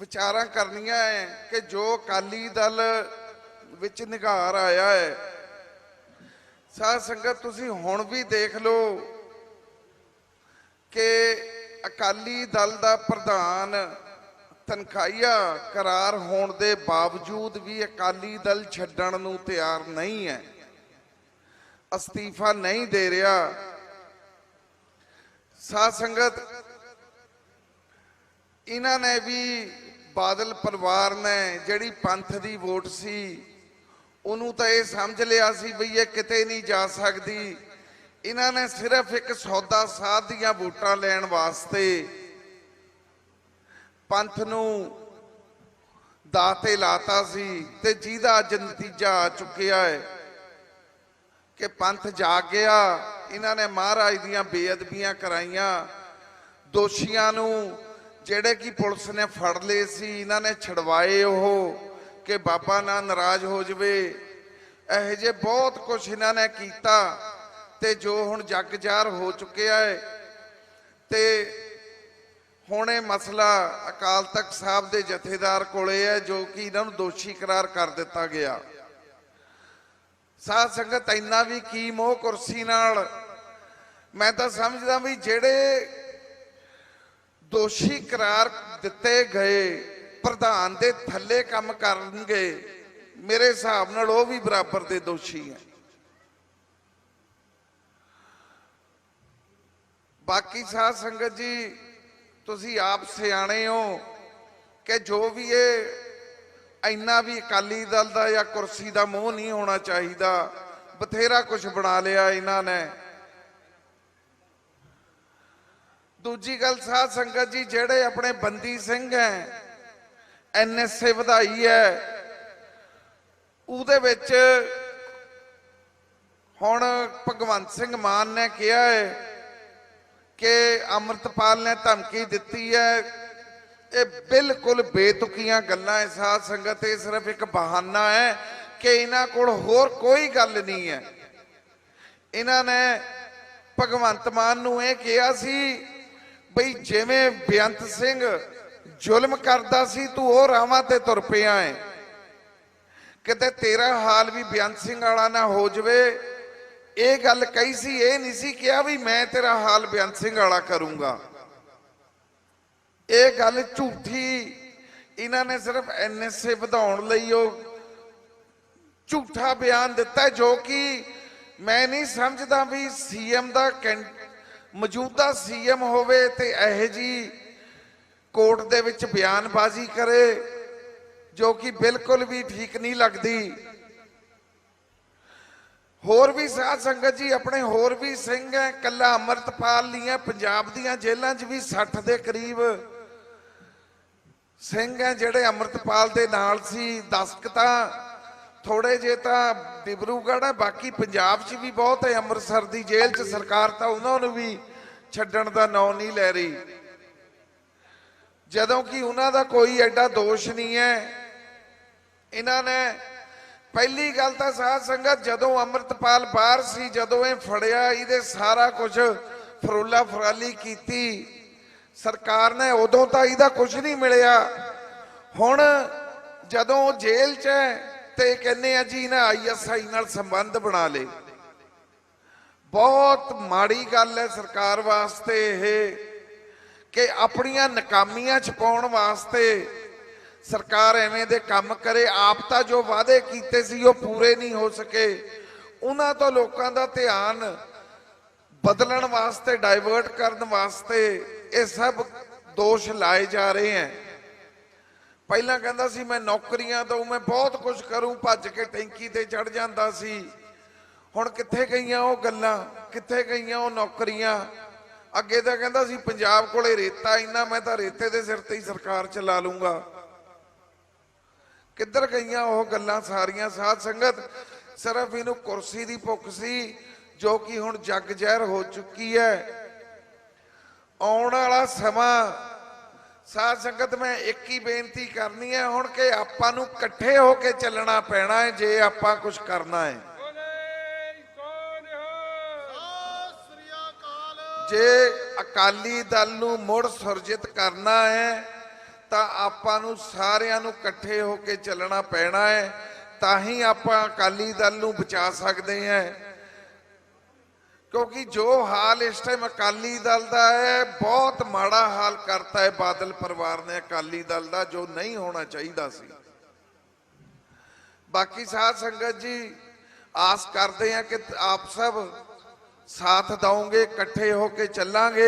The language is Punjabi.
ਵਿਚਾਰਾਂ ਕਰਨੀਆਂ ਹੈ ਕਿ ਜੋ ਅਕਾਲੀ ਦਲ ਵਿੱਚ ਨਿਗਾਰ ਆਇਆ ਹੈ ਸਾਧ ਸੰਗਤ, ਤੁਸੀਂ ਹੁਣ ਵੀ ਦੇਖ ਲਓ ਕਿ ਅਕਾਲੀ ਦਲ ਦਾ ਪ੍ਰਧਾਨ ਤਨਖਾਹੀਆ ਕਰਾਰ ਹੋਣ ਦੇ ਬਾਵਜੂਦ ਵੀ ਅਕਾਲੀ ਦਲ ਛੱਡਣ ਨੂੰ ਤਿਆਰ ਨਹੀਂ ਹੈ ਅਸਤੀਫਾ ਨਹੀਂ ਦੇ ਰਿਹਾ। ਸਾਧ ਸੰਗਤ, ਇਹਨਾਂ ਨੇ ਵੀ ਬਾਦਲ ਪਰਿਵਾਰ ਨੇ ਜਿਹੜੀ ਪੰਥ ਦੀ ਵੋਟ ਸੀ, ਉਹਨੂੰ ਤਾਂ ਇਹ ਸਮਝ ਲਿਆ ਸੀ ਵੀ ਇਹ ਕਿਤੇ ਨਹੀਂ ਜਾ ਸਕਦੀ। ਇਹਨਾਂ ਨੇ ਸਿਰਫ ਇੱਕ ਸੌਦਾ ਸਾਧ ਦੀਆਂ ਵੋਟਾਂ ਲੈਣ ਵਾਸਤੇ ਪੰਥ ਨੂੰ ਦਾਤੇ ਲਾਤਾ ਸੀ ਤੇ ਜਿਹਦਾ ਅੱਜ ਨਤੀਜਾ ਆ ਚੁੱਕਿਆ ਹੈ ਕਿ ਪੰਥ ਜਾਗ ਗਿਆ। ਇਹਨਾਂ ਨੇ ਮਹਾਰਾਜ ਦੀਆਂ ਬੇਅਦਬੀਆਂ ਕਰਾਈਆਂ, ਦੋਸ਼ੀਆਂ ਨੂੰ ਜਿਹੜੇ ਕਿ ਪੁਲਿਸ ਨੇ ਫੜ ਲਏ ਸੀ, ਇਹਨਾਂ ਨੇ ਛਡਵਾਏ ਉਹ ਕਿ ਬਾਬਾ ਨਾ ਨਾਰਾਜ਼ ਹੋ ਜਵੇ। ਇਹੋ ਜਿਹੇ ਬਹੁਤ ਕੁਝ ਇਹਨਾਂ ਨੇ ਕੀਤਾ ਤੇ ਜੋ ਹੁਣ ਜੱਗ ਜਾਰ ਹੋ ਚੁੱਕਿਆ ਹੈ। ਤੇ ਹੁਣ ਇਹ ਮਸਲਾ ਅਕਾਲ ਤਖਤ ਸਾਹਿਬ ਦੇ ਜਥੇਦਾਰ ਕੋਲੇ ਹੈ, ਜੋ ਕਿ ਇਹਨਾਂ ਨੂੰ ਦੋਸ਼ੀ ਕਰਾਰ ਕਰ ਦਿੱਤਾ ਗਿਆ। ਸਾਧ ਸੰਗਤ, ਇੰਨਾ ਵੀ ਕੀ ਮੋਹ ਕੁਰਸੀ ਨਾਲ। ਮੈਂ ਤਾਂ ਸਮਝਦਾ ਵੀ ਜਿਹੜੇ ਦੋਸ਼ੀ ਕਰਾਰ ਦਿੱਤੇ ਗਏ। ਪ੍ਰਧਾਨ ਦੇ ਥੱਲੇ ਕੰਮ ਕਰਨਗੇ। ਮੇਰੇ ਹਿਸਾਬ ਨਾਲ ਉਹ ਵੀ ਬਰਾਬਰ ਦੇ ਦੋਸ਼ੀ ਹੈ। ਬਾਕੀ ਸਾਧ ਸੰਗਤ ਜੀ, ਤੁਸੀਂ ਆਪ ਸਿਆਣੇ ਹੋ ਕਿ ਜੋ ਵੀ ਇਹ ਇੰਨਾ ਵੀ ਅਕਾਲੀ ਦਲ ਦਾ ਜਾਂ ਕੁਰਸੀ ਦਾ ਮੋਹ ਨਹੀਂ ਹੋਣਾ ਚਾਹੀਦਾ। ਬਥੇਰਾ ਕੁਝ ਬਣਾ ਲਿਆ ਇਹਨਾਂ ਨੇ। ਦੂਜੀ ਗੱਲ ਸਾਧ ਸੰਗਤ ਜੀ, ਜਿਹੜੇ ਆਪਣੇ ਬੰਦੀ ਸਿੰਘ ਹੈ ਐਨਐਸਏ ਵਧਾਈ ਹੈ, ਉਹਦੇ ਵਿੱਚ ਹੁਣ ਭਗਵੰਤ ਸਿੰਘ ਮਾਨ ਨੇ ਕਿਹਾ ਹੈ ਕਿ ਅਮਰਤਪਾਲ ਨੇ ਧਮਕੀ ਦਿੱਤੀ ਹੈ। ਇਹ ਬਿਲਕੁਲ ਬੇਤੁਕੀਆਂ ਗੱਲਾਂ ਹੈ ਸਾਧ ਸੰਗਤ, ਇਹ ਸਿਰਫ ਇੱਕ ਬਹਾਨਾ ਹੈ ਕਿ ਇਹਨਾਂ ਕੋਲ ਹੋਰ ਕੋਈ ਗੱਲ ਨਹੀਂ ਹੈ। ਇਹਨਾਂ ਨੇ ਭਗਵੰਤ ਮਾਨ ਨੂੰ ਇਹ ਕਿਹਾ ਸੀ ਬਈ ਜਿਵੇਂ ਬੇਅੰਤ ਸਿੰਘ ਜ਼ੁਲਮ ਕਰਦਾ ਸੀ, ਤੂੰ ਉਹ ਰਾਵਾਂ ਤੇ ਤੁਰ ਪਿਆ ਹੈ ਕਿਤੇ ਤੇਰਾ ਹਾਲ ਵੀ ਬੇਅੰਤ ਸਿੰਘ ਵਾਲਾ ਨਾ ਹੋ ਜਾਵੇ। ਇਹ ਗੱਲ ਕਹੀ ਸੀ, ਇਹ ਨਹੀਂ ਸੀ ਕਿਹਾ ਵੀ ਮੈਂ ਤੇਰਾ ਹਾਲ ਬੇਅੰਤ ਸਿੰਘ ਵਾਲਾ ਕਰੂੰਗਾ। ਇਹ ਗੱਲ ਝੂਠੀ, ਇਹਨਾਂ ਨੇ ਸਿਰਫ ਐਨਐਸਏ ਵਧਾਉਣ ਲਈ ਉਹ ਝੂਠਾ ਬਿਆਨ ਦਿੱਤਾ ਜੋ ਕਿ ਮੈਂ ਨਹੀਂ ਸਮਝਦਾ ਵੀ ਸੀਐਮ ਦਾ ਕੈਂ- ਮੌਜੂਦਾ ਸੀਐਮ ਹੋਵੇ ਤੇ ਇਹ ਜੀ ਕੋਰਟ ਦੇ ਵਿੱਚ ਬਿਆਨਬਾਜ਼ੀ ਕਰੇ, ਜੋ ਕਿ ਬਿਲਕੁਲ ਵੀ ਠੀਕ ਨਹੀਂ ਲੱਗਦੀ। ਹੋਰ ਵੀ ਸਾਧ ਸੰਗਤ ਜੀ, ਆਪਣੇ ਹੋਰ ਵੀ ਸਿੰਘ ਹੈ, ਕੱਲਾ ਅਮਰਤਪਾਲ ਨਹੀਂ ਹੈ ਪੰਜਾਬ ਦੀਆਂ ਜੇਲ੍ਹਾਂ 'ਚ ਵੀ 60 ਦੇ ਕਰੀਬ ਸਿੰਘ ਹੈ, ਜਿਹੜੇ ਅਮਰਤਪਾਲ ਦੇ ਨਾਲ ਸੀ ਦਸਕਤਾਂ ਥੋੜੇ ਜੇ ਤਾਂ ਡਿਬਰੂਗੜ੍ਹ ਹੈ, ਬਾਕੀ ਪੰਜਾਬ 'ਚ ਵੀ ਬਹੁਤ ਹੈ, ਅੰਮ੍ਰਿਤਸਰ ਦੀ ਜੇਲ੍ਹ 'ਚ ਸਰਕਾਰ ਤਾਂ ਉਹਨਾਂ ਨੂੰ ਵੀ ਛੱਡਣ ਦਾ ਨਾਂ ਨਹੀਂ ਲੈ ਰਹੀ। ਜਦੋਂ ਕਿ ਉਹਨਾਂ ਦਾ ਕੋਈ ਐਡਾ ਦੋਸ਼ ਨਹੀਂ ਹੈ। ਇਹਨਾਂ ਨੇ ਪਹਿਲੀ ਗੱਲ ਤਾਂ ਸਾਧ ਸੰਗਤ ਜਦੋਂ ਅੰਮ੍ਰਿਤਪਾਲ ਬਾਹਰ ਸੀ, ਜਦੋਂ ਇਹ ਫੜਿਆ, ਇਹਦੇ ਸਾਰਾ ਕੁਝ ਫਰੋਲਾ ਫਰਾਲੀ ਕੀਤੀ। ਸਰਕਾਰ ਨੇ ਉਦੋਂ ਤਾਂ ਇਹਦਾ ਕੁਝ ਨਹੀਂ ਮਿਲਿਆ। ਹੁਣ ਜਦੋਂ ਉਹ ਜੇਲ੍ਹ 'ਚ ਹੈ ਤੇ ਕਹਿੰਦੇ ਆ ਜੀ ਇਹਨਾਂ ਆਈਐਸਆਈ ਨਾਲ ਸੰਬੰਧ ਬਣਾ ਲੇ ਬਹੁਤ ਮਾੜੀ ਗੱਲ ਹੈ ਸਰਕਾਰ ਵਾਸਤੇ ਇਹ ਕਿ ਆਪਣੀਆਂ ਨਕਾਮੀਆਂ ਛਪਾਉਣ ਵਾਸਤੇ ਸਰਕਾਰ ਐਵੇਂ ਦੇ ਕੰਮ ਕਰੇ। ਆਪ ਤਾਂ ਜੋ ਵਾਅਦੇ ਕੀਤੇ ਸੀ ਉਹ ਪੂਰੇ ਨਹੀਂ ਹੋ ਸਕੇ। ਉਹਨਾਂ ਤੋਂ ਲੋਕਾਂ ਦਾ ਧਿਆਨ ਬਦਲਣ ਵਾਸਤੇ, ਡਾਇਵਰਟ ਕਰਨ ਵਾਸਤੇ ਇਹ ਸਭ ਦੋਸ਼ ਲਾਏ ਜਾ ਰਹੇ ਹੈ। ਪਹਿਲਾਂ ਕਹਿੰਦਾ ਸੀ, ਮੈਂ ਨੌਕਰੀਆਂ ਦਊ ਮੈਂ ਬਹੁਤ ਕੁਝ ਕਰੂੰ, ਭੱਜ ਕੇ ਟੈਂਕੀ ਤੇ ਚੜ ਜਾਂਦਾ ਸੀ। ਹੁਣ ਕਿੱਥੇ ਗਈਆਂ ਉਹ ਗੱਲਾਂ? ਕਿੱਥੇ ਗਈਆਂ ਉਹ ਨੌਕਰੀਆਂ? ਅੱਗੇ ਤਾਂ ਕਹਿੰਦਾ ਸੀ, ਪੰਜਾਬ ਕੋਲੇ ਰੇਤਾ ਇੰਨਾ, ਮੈਂ ਤਾਂ ਰੇਤੇ ਦੇ ਸਿਰ ਤੇ ਹੀ ਸਰਕਾਰ ਚਲਾ ਲੂੰਗਾ। ਕਿੱਧਰ ਗਈਆਂ ਉਹ ਗੱਲਾਂ ਸਾਰੀਆਂ? ਸਾਧ ਸੰਗਤ, ਸਿਰਫ ਇਹਨੂੰ ਕੁਰਸੀ ਦੀ ਭੁੱਖ ਸੀ, ਜੋ ਕਿ ਹੁਣ ਜੱਗ ਜ਼ਹਿਰ ਹੋ ਚੁੱਕੀ ਹੈ। ਆਉਣ ਵਾਲਾ ਸਮਾਂ ਸਾਧ ਸੰਗਤ, ਮੈਂ ਇੱਕ ਹੀ ਬੇਨਤੀ ਕਰਨੀ ਹੈ, ਹੁਣ ਕਿ ਆਪਾਂ ਨੂੰ ਇਕੱਠੇ ਹੋ ਕੇ ਚੱਲਣਾ ਪੈਣਾ ਹੈ, ਜੇ ਆਪਾਂ ਕੁਝ ਕਰਨਾ ਹੈ। ਜੇ ਅਕਾਲੀ ਦਲ ਨੂੰ ਮੁੜ ਸੁਰਜਿਤ ਕਰਨਾ ਹੈ, ਤਾਂ ਆਪਾਂ ਨੂੰ ਸਾਰਿਆਂ ਨੂੰ ਇਕੱਠੇ ਹੋ ਕੇ ਚੱਲਣਾ ਪੈਣਾ ਹੈ, ਤਾਂ ਹੀ ਆਪਾਂ ਅਕਾਲੀ ਦਲ ਨੂੰ ਬਚਾ ਸਕਦੇ ਹਾਂ। ਕਿਉਂਕਿ ਜੋ ਹਾਲ ਇਸ ਟਾਈਮ ਅਕਾਲੀ ਦਲ ਦਾ ਹੈ, ਬਹੁਤ ਮਾੜਾ ਹਾਲ ਕਰਤਾ ਹੈ ਬਾਦਲ ਪਰਿਵਾਰ ਨੇ ਅਕਾਲੀ ਦਲ ਦਾ, ਜੋ ਨਹੀਂ ਹੋਣਾ ਚਾਹੀਦਾ ਸੀ। ਬਾਕੀ ਸਾਧ ਸੰਗਤ ਜੀ, ਆਸ ਕਰਦੇ ਹਾਂ ਕਿ ਆਪ ਸਭ ਸਾਥ ਦਵੋਗੇ ਇਕੱਠੇ ਹੋ ਕੇ ਚੱਲਾਂਗੇ।